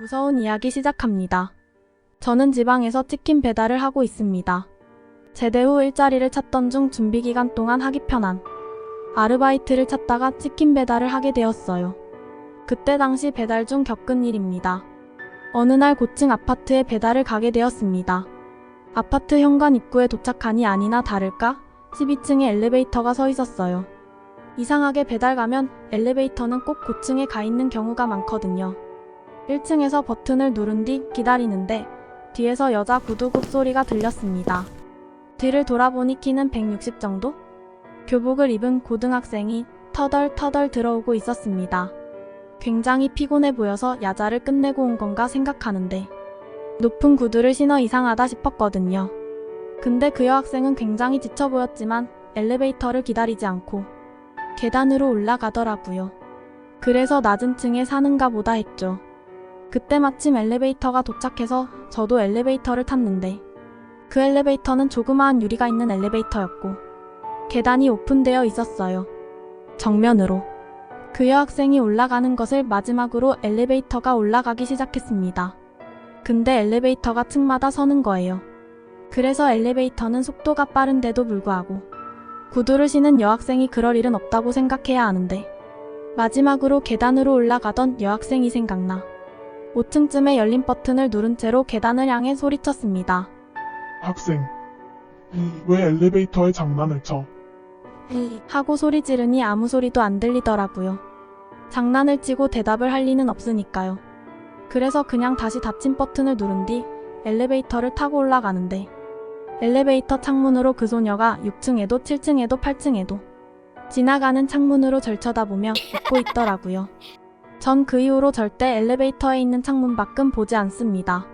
무서운 이야기 시작합니다. 저는 지방에서 치킨 배달을 하고 있습니다. 제대 후 일자리를 찾던 중 준비 기간 동안 하기 편한 아르바이트를 찾다가 치킨 배달을 하게 되었어요. 그때 당시 배달 중 겪은 일입니다. 어느 날 고층 아파트에 배달을 가게 되었습니다. 아파트 현관 입구에 도착하니 아니나 다를까 12층에 엘리베이터가 서 있었어요. 이상하게 배달 가면 엘리베이터는 꼭 고층에 가 있는 경우가 많거든요. 1층에서 버튼을 누른 뒤 기다리는데 뒤에서 여자 구두굽 소리가 들렸습니다. 뒤를 돌아보니 키는 160 정도? 교복을 입은 고등학생이 터덜터덜 들어오고 있었습니다. 굉장히 피곤해 보여서 야자를 끝내고 온 건가 생각하는데 높은 구두를 신어 이상하다 싶었거든요. 근데 그 여학생은 굉장히 지쳐 보였지만 엘리베이터를 기다리지 않고 계단으로 올라가더라고요. 그래서 낮은 층에 사는가 보다 했죠. 그때 마침 엘리베이터가 도착해서 저도 엘리베이터를 탔는데 그 엘리베이터는 조그마한 유리가 있는 엘리베이터였고 계단이 오픈되어 있었어요. 정면으로. 그 여학생이 올라가는 것을 마지막으로 엘리베이터가 올라가기 시작했습니다. 근데 엘리베이터가 층마다 서는 거예요. 그래서 엘리베이터는 속도가 빠른데도 불구하고 구두를 신은 여학생이 그럴 일은 없다고 생각해야 하는데 마지막으로 계단으로 올라가던 여학생이 생각나 5층쯤에 열린 버튼을 누른 채로 계단을 향해 소리쳤습니다. 학생, 이, 왜 엘리베이터에 장난을 쳐? 하고 소리 지르니 아무 소리도 안 들리더라고요. 장난을 치고 대답을 할 리는 없으니까요. 그래서 그냥 다시 닫힌 버튼을 누른 뒤 엘리베이터를 타고 올라가는데 엘리베이터 창문으로 그 소녀가 6층에도 7층에도 8층에도 지나가는 창문으로 절 쳐다보며 웃고 있더라고요. 전 그 이후로 절대 엘리베이터에 있는 창문 밖은 보지 않습니다.